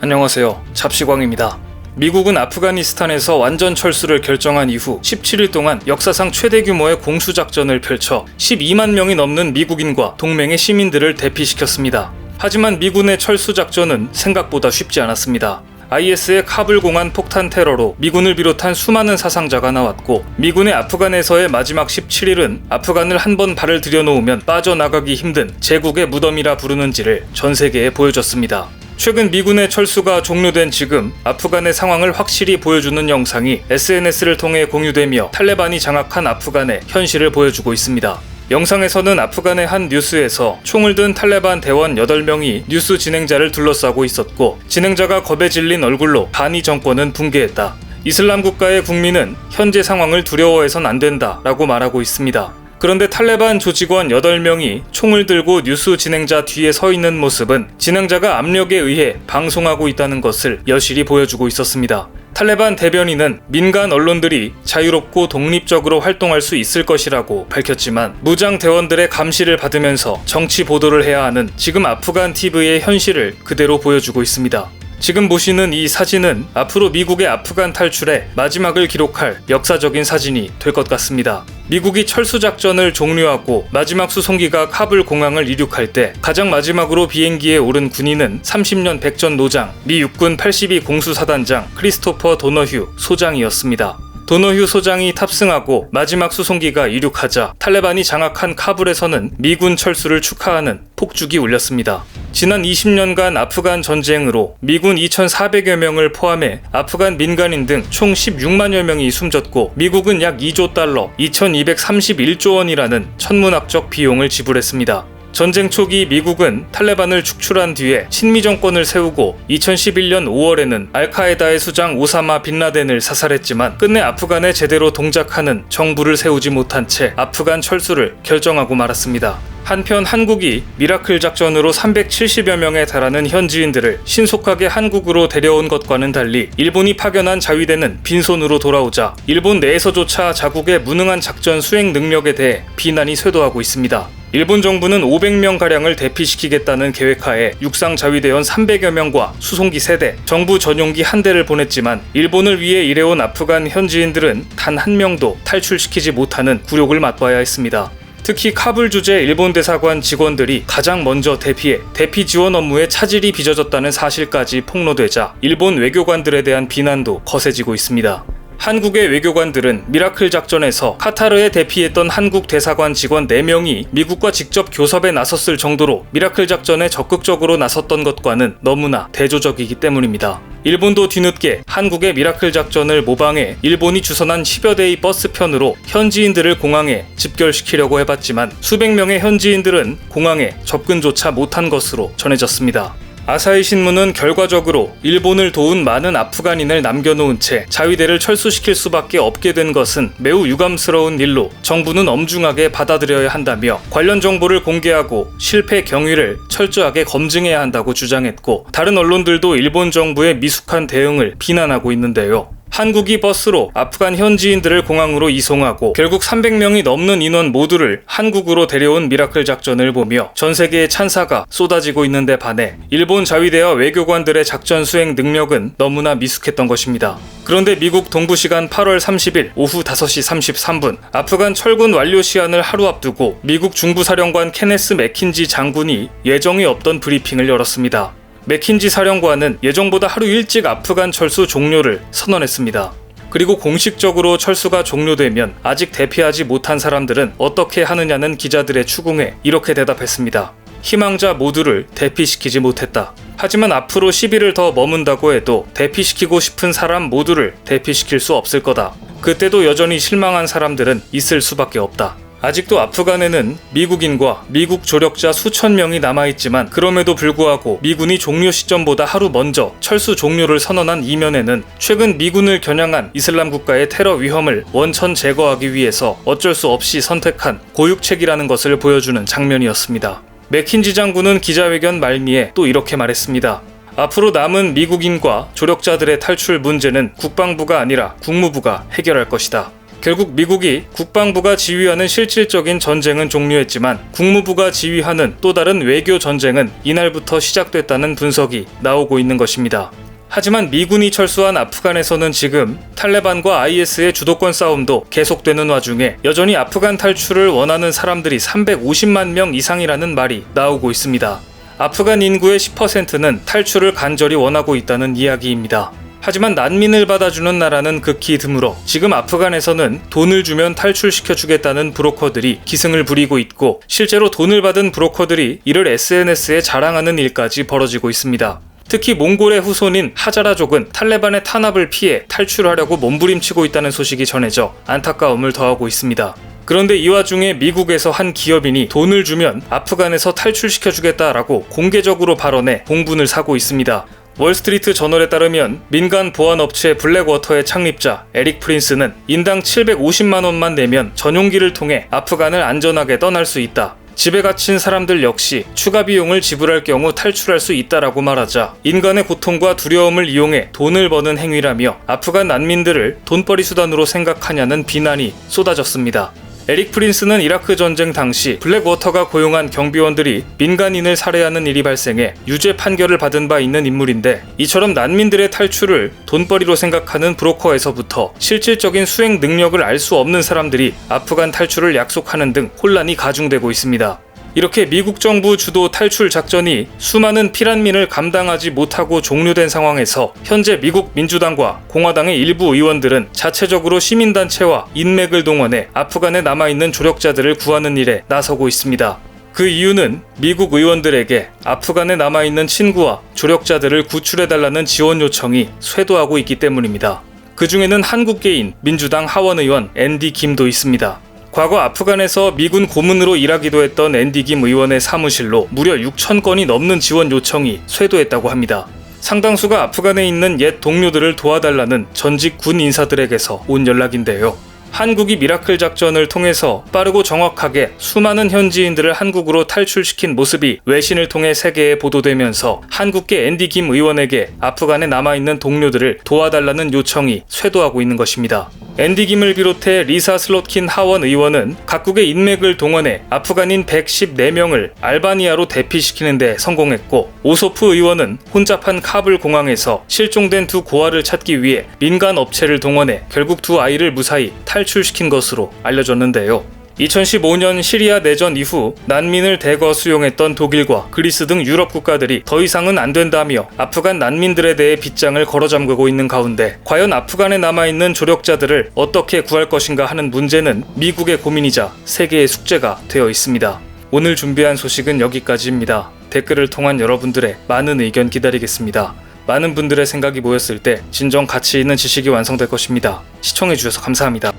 안녕하세요. 잡시광입니다. 미국은 아프가니스탄에서 완전 철수를 결정한 이후 17일 동안 역사상 최대 규모의 공수작전을 펼쳐 12만 명이 넘는 미국인과 동맹의 시민들을 대피시켰습니다. 하지만 미군의 철수 작전은 생각보다 쉽지 않았습니다. IS의 카불 공안 폭탄 테러로 미군을 비롯한 수많은 사상자가 나왔고 미군의 아프간에서의 마지막 17일은 아프간을 한 번 발을 들여놓으면 빠져나가기 힘든 제국의 무덤이라 부르는지를 전 세계에 보여줬습니다. 최근 미군의 철수가 종료된 지금 아프간의 상황을 확실히 보여주는 영상이 SNS를 통해 공유되며 탈레반이 장악한 아프간의 현실을 보여주고 있습니다. 영상에서는 아프간의 한 뉴스에서 총을 든 탈레반 대원 8명이 뉴스 진행자를 둘러싸고 있었고 진행자가 겁에 질린 얼굴로 바니 정권은 붕괴했다. 이슬람 국가의 국민은 현재 상황을 두려워해선 안 된다 라고 말하고 있습니다. 그런데 탈레반 조직원 8명이 총을 들고 뉴스 진행자 뒤에 서 있는 모습은 진행자가 압력에 의해 방송하고 있다는 것을 여실히 보여주고 있었습니다. 탈레반 대변인은 민간 언론들이 자유롭고 독립적으로 활동할 수 있을 것이라고 밝혔지만 무장 대원들의 감시를 받으면서 정치 보도를 해야 하는 지금 아프간 TV의 현실을 그대로 보여주고 있습니다. 지금 보시는 이 사진은 앞으로 미국의 아프간 탈출의 마지막을 기록할 역사적인 사진이 될 것 같습니다. 미국이 철수 작전을 종료하고 마지막 수송기가 카불 공항을 이륙할 때 가장 마지막으로 비행기에 오른 군인은 30년 백전 노장 미 육군 82 공수사단장 크리스토퍼 도너휴 소장이었습니다. 도너휴 소장이 탑승하고 마지막 수송기가 이륙하자 탈레반이 장악한 카불에서는 미군 철수를 축하하는 폭죽이 울렸습니다. 지난 20년간 아프간 전쟁으로 미군 2,400여 명을 포함해 아프간 민간인 등 총 16만여 명이 숨졌고 미국은 약 2조 달러, 2,231조 원이라는 천문학적 비용을 지불했습니다. 전쟁 초기 미국은 탈레반을 축출한 뒤에 친미 정권을 세우고 2011년 5월에는 알카에다의 수장 오사마 빈라덴을 사살했지만 끝내 아프간에 제대로 동작하는 정부를 세우지 못한 채 아프간 철수를 결정하고 말았습니다. 한편 한국이 미라클 작전으로 370여 명에 달하는 현지인들을 신속하게 한국으로 데려온 것과는 달리 일본이 파견한 자위대는 빈손으로 돌아오자 일본 내에서조차 자국의 무능한 작전 수행 능력에 대해 비난이 쇄도하고 있습니다. 일본 정부는 500명 가량을 대피시키겠다는 계획하에 육상 자위대원 300여 명과 수송기 3대, 정부 전용기 한 대를 보냈지만 일본을 위해 일해온 아프간 현지인들은 단 한 명도 탈출시키지 못하는 굴욕을 맛봐야 했습니다. 특히 카불 주재 일본 대사관 직원들이 가장 먼저 대피해 대피 지원 업무에 차질이 빚어졌다는 사실까지 폭로되자 일본 외교관들에 대한 비난도 거세지고 있습니다. 한국의 외교관들은 미라클 작전에서 카타르에 대피했던 한국 대사관 직원 4명이 미국과 직접 교섭에 나섰을 정도로 미라클 작전에 적극적으로 나섰던 것과는 너무나 대조적이기 때문입니다. 일본도 뒤늦게 한국의 미라클 작전을 모방해 일본이 주선한 10여 대의 버스편으로 현지인들을 공항에 집결시키려고 해봤지만 수백 명의 현지인들은 공항에 접근조차 못한 것으로 전해졌습니다. 아사히 신문은 결과적으로 일본을 도운 많은 아프간인을 남겨놓은 채 자위대를 철수시킬 수밖에 없게 된 것은 매우 유감스러운 일로 정부는 엄중하게 받아들여야 한다며 관련 정보를 공개하고 실패 경위를 철저하게 검증해야 한다고 주장했고 다른 언론들도 일본 정부의 미숙한 대응을 비난하고 있는데요. 한국이 버스로 아프간 현지인들을 공항으로 이송하고 결국 300명이 넘는 인원 모두를 한국으로 데려온 미라클 작전을 보며 전 세계의 찬사가 쏟아지고 있는데 반해 일본 자위대와 외교관들의 작전 수행 능력은 너무나 미숙했던 것입니다. 그런데 미국 동부 시간 8월 30일 오후 5시 33분 아프간 철군 완료 시한을 하루 앞두고 미국 중부사령관 케네스 맥킨지 장군이 예정이 없던 브리핑을 열었습니다. 맥킨지 사령관은 예정보다 하루 일찍 아프간 철수 종료를 선언했습니다. 그리고 공식적으로 철수가 종료되면 아직 대피하지 못한 사람들은 어떻게 하느냐는 기자들의 추궁에 이렇게 대답했습니다. 희망자 모두를 대피시키지 못했다. 하지만 앞으로 10일을 더 머문다고 해도 대피시키고 싶은 사람 모두를 대피시킬 수 없을 거다. 그때도 여전히 실망한 사람들은 있을 수밖에 없다. 아직도 아프간에는 미국인과 미국 조력자 수천 명이 남아있지만 그럼에도 불구하고 미군이 종료 시점보다 하루 먼저 철수 종료를 선언한 이면에는 최근 미군을 겨냥한 이슬람 국가의 테러 위험을 원천 제거하기 위해서 어쩔 수 없이 선택한 고육책이라는 것을 보여주는 장면이었습니다. 맥킨지 장군은 기자회견 말미에 또 이렇게 말했습니다. 앞으로 남은 미국인과 조력자들의 탈출 문제는 국방부가 아니라 국무부가 해결할 것이다. 결국 미국이 국방부가 지휘하는 실질적인 전쟁은 종료했지만 국무부가 지휘하는 또 다른 외교 전쟁은 이날부터 시작됐다는 분석이 나오고 있는 것입니다. 하지만 미군이 철수한 아프간에서는 지금 탈레반과 IS의 주도권 싸움도 계속되는 와중에 여전히 아프간 탈출을 원하는 사람들이 350만 명 이상이라는 말이 나오고 있습니다. 아프간 인구의 10%는 탈출을 간절히 원하고 있다는 이야기입니다. 하지만 난민을 받아주는 나라는 극히 드물어 지금 아프간에서는 돈을 주면 탈출시켜주겠다는 브로커들이 기승을 부리고 있고 실제로 돈을 받은 브로커들이 이를 SNS에 자랑하는 일까지 벌어지고 있습니다. 특히 몽골의 후손인 하자라족은 탈레반의 탄압을 피해 탈출하려고 몸부림치고 있다는 소식이 전해져 안타까움을 더하고 있습니다. 그런데 이 와중에 미국에서 한 기업인이 돈을 주면 아프간에서 탈출시켜주겠다라고 공개적으로 발언해 공분을 사고 있습니다. 월스트리트 저널에 따르면 민간 보안 업체 블랙워터의 창립자 에릭 프린스는 인당 750만 원만 내면 전용기를 통해 아프간을 안전하게 떠날 수 있다. 집에 갇힌 사람들 역시 추가 비용을 지불할 경우 탈출할 수 있다라고 말하자 인간의 고통과 두려움을 이용해 돈을 버는 행위라며 아프간 난민들을 돈벌이 수단으로 생각하냐는 비난이 쏟아졌습니다. 에릭 프린스는 이라크 전쟁 당시 블랙워터가 고용한 경비원들이 민간인을 살해하는 일이 발생해 유죄 판결을 받은 바 있는 인물인데 이처럼 난민들의 탈출을 돈벌이로 생각하는 브로커에서부터 실질적인 수행 능력을 알 수 없는 사람들이 아프간 탈출을 약속하는 등 혼란이 가중되고 있습니다. 이렇게 미국 정부 주도 탈출 작전이 수많은 피난민을 감당하지 못하고 종료된 상황에서 현재 미국 민주당과 공화당의 일부 의원들은 자체적으로 시민단체와 인맥을 동원해 아프간에 남아있는 조력자들을 구하는 일에 나서고 있습니다. 그 이유는 미국 의원들에게 아프간에 남아있는 친구와 조력자들을 구출해달라는 지원 요청이 쇄도하고 있기 때문입니다. 그 중에는 한국계인 민주당 하원 의원 앤디 김도 있습니다. 과거 아프간에서 미군 고문으로 일하기도 했던 앤디 김 의원의 사무실로 무려 6천 건이 넘는 지원 요청이 쇄도했다고 합니다. 상당수가 아프간에 있는 옛 동료들을 도와달라는 전직 군 인사들에게서 온 연락인데요. 한국이 미라클 작전을 통해서 빠르고 정확하게 수많은 현지인들을 한국으로 탈출시킨 모습이 외신을 통해 세계에 보도되면서 한국계 앤디 김 의원에게 아프간에 남아있는 동료들을 도와달라는 요청이 쇄도하고 있는 것입니다. 앤디 김을 비롯해 리사 슬롯킨 하원 의원은 각국의 인맥을 동원해 아프간인 114명을 알바니아로 대피시키는 데 성공했고 오소프 의원은 혼잡한 카불 공항에서 실종된 두 고아를 찾기 위해 민간 업체를 동원해 결국 두 아이를 무사히 탈출시킨 것으로 알려졌는데요. 2015년 시리아 내전 이후 난민을 대거 수용했던 독일과 그리스 등 유럽 국가들이 더 이상은 안 된다며 아프간 난민들에 대해 빗장을 걸어 잠그고 있는 가운데 과연 아프간에 남아있는 조력자들을 어떻게 구할 것인가 하는 문제는 미국의 고민이자 세계의 숙제가 되어 있습니다. 오늘 준비한 소식은 여기까지입니다. 댓글을 통한 여러분들의 많은 의견 기다리겠습니다. 많은 분들의 생각이 모였을 때 진정 가치 있는 지식이 완성될 것입니다. 시청해주셔서 감사합니다.